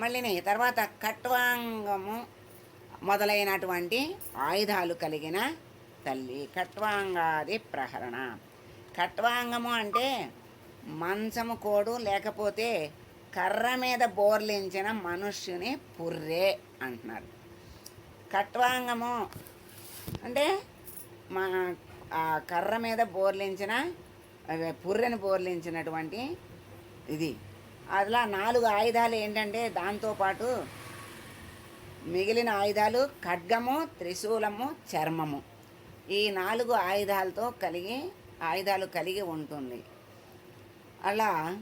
మళ్ళీ తర్వాత కట్వాంగము మొదలైనటువంటి ఆయుధాలు కలిగిన తల్లి కట్వాంగాది ప్రహరణ. కట్వాంగము అంటే మంచము కోడు లేకపోతే కర్ర మీద బోర్లించిన మనుష్యుని పుర్రే అంటున్నారు. కట్వాంగము అంటే మా కర్ర మీద బోర్లించిన పుర్రెని బోర్లించినటువంటి ఇది. అలా నాలుగు ఆయుధాలు ఏంటంటే దాంతోపాటు మిగిలిన ఆయుధాలు ఖడ్గము త్రిశూలము చర్మము. ఈ నాలుగు ఆయుధాలతో కలిగి ఆయుధాలు కలిగి ఉంటుంది. అలా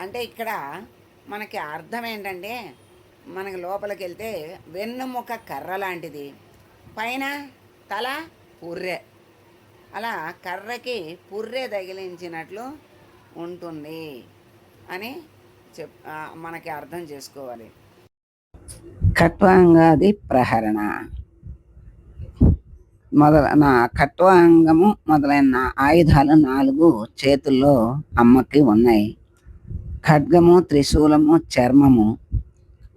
అంటే ఇక్కడ మనకి అర్థం ఏంటంటే మనకి లోపలికి వెళ్తే వెన్నుముక కర్ర లాంటిది. పైన తల పుర్రె. అలా కర్రకి పుర్రె తగిలించినట్లు ఉంటుంది. అని చెప్ మనకి అర్థం చేసుకోవాలి. ఖట్వాంగాది ప్రహరణ. మొదల నా ఖట్వాంగము మొదలైన ఆయుధాలు నాలుగు చేతుల్లో అమ్మకి ఉన్నాయి. ఖడ్గము త్రిశూలము చర్మము.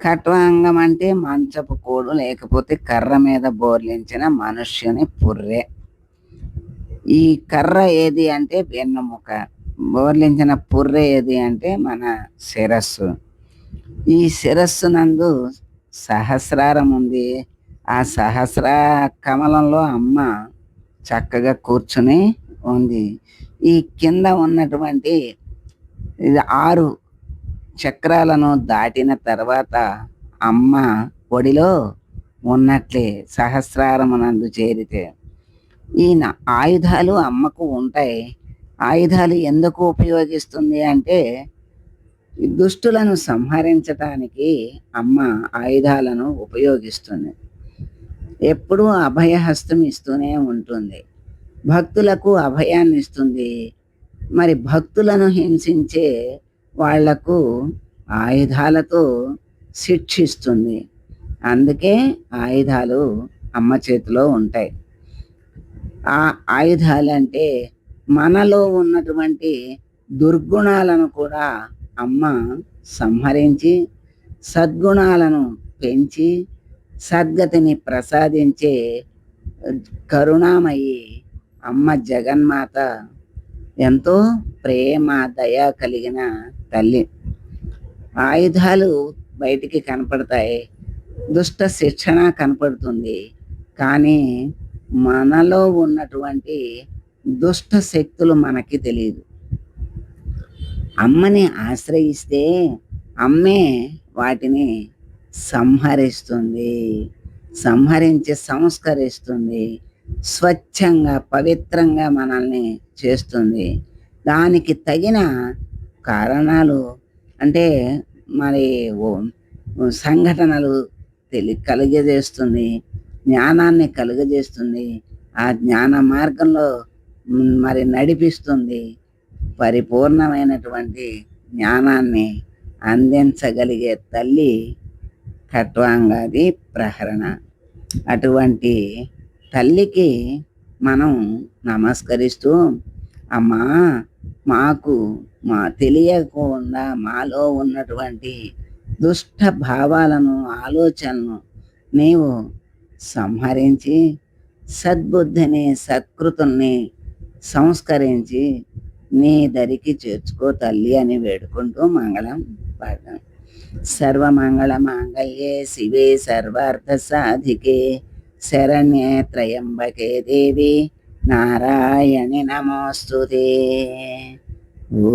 ఖట్వాంగం అంటే మంచపు కోడు లేకపోతే కర్ర మీద బోర్లించిన మనుష్యుని పుర్రె. ఈ కర్ర ఏది అంటే వెన్నుముక. బోర్లించిన పుర్రె ఏది అంటే మన శిరస్సు. ఈ శిరస్సు నందు సహస్రారం ఉంది. ఆ సహస్ర కమలంలో అమ్మ చక్కగా కూర్చుని ఉంది. ఈ కింద ఉన్నటువంటి ఇది ఆరు చక్రాలను దాటిన తర్వాత అమ్మ ఒడిలో ఉన్నట్లే సహస్రారమునందు చేరితే. ఈయన ఆయుధాలు అమ్మకు ఉంటాయి. ఆయుధాలు ఎందుకు ఉపయోగిస్తుంది అంటే దుష్టులను సంహరించటానికి అమ్మ ఆయుధాలను ఉపయోగిస్తుంది. ఎప్పుడూ అభయహస్తం ఇస్తూనే ఉంటుంది. భక్తులకు అభయాన్ని ఇస్తుంది మరి భక్తులను హింసించే వాళ్ళకు ఆయుధాలతో శిక్షిస్తుంది. అందుకే ఆయుధాలు అమ్మ చేతిలో ఉంటాయి. ఆ ఆయుధాలంటే మనలో ఉన్నటువంటి దుర్గుణాలను కూడా అమ్మ సంహరించి సద్గుణాలను పెంచి సద్గతిని ప్రసాదించే కరుణామయి అమ్మ జగన్మాత ఎంతో ప్రేమ దయ కలిగిన తల్లి. ఆయుధాలు బయటికి కనపడతాయి దుష్ట శిక్షణ కనపడుతుంది. కానీ మనలో ఉన్నటువంటి దుష్ట శక్తులు మనకి తెలియదు. అమ్మని ఆశ్రయిస్తే అమ్మే వాటిని సంహరిస్తుంది సంహరించి సంస్కరిస్తుంది స్వచ్ఛంగా పవిత్రంగా మనల్ని చేస్తుంది. దానికి తగిన కారణాలు అంటే మరి సంఘటనలు తెలి కలుగజేస్తుంది జ్ఞానాన్ని కలుగజేస్తుంది. ఆ జ్ఞాన మార్గంలో మరి నడిపిస్తుంది. పరిపూర్ణమైనటువంటి జ్ఞానాన్ని అందించగలిగే తల్లి ఖట్వాంగాది ప్రహరణ. అటువంటి తల్లికి మనం నమస్కరిస్తూ అమ్మా మాకు మా తెలియకుండా మాలో ఉన్నటువంటి దుష్ట భావాలను ఆలోచనను నీవు సంహరించి సద్బుద్ధిని సత్కృతుల్ని సంస్కరించి నీ దరికి చేర్చుకో తల్లి అని వేడుకుంటూ మంగళం పాడదాం. సర్వమంగళ మాంగళ్యే శివే సర్వార్థ సాధికే శరణ్యే త్రయంబకే దేవి నారాయణి నమోస్తుతే. ఓ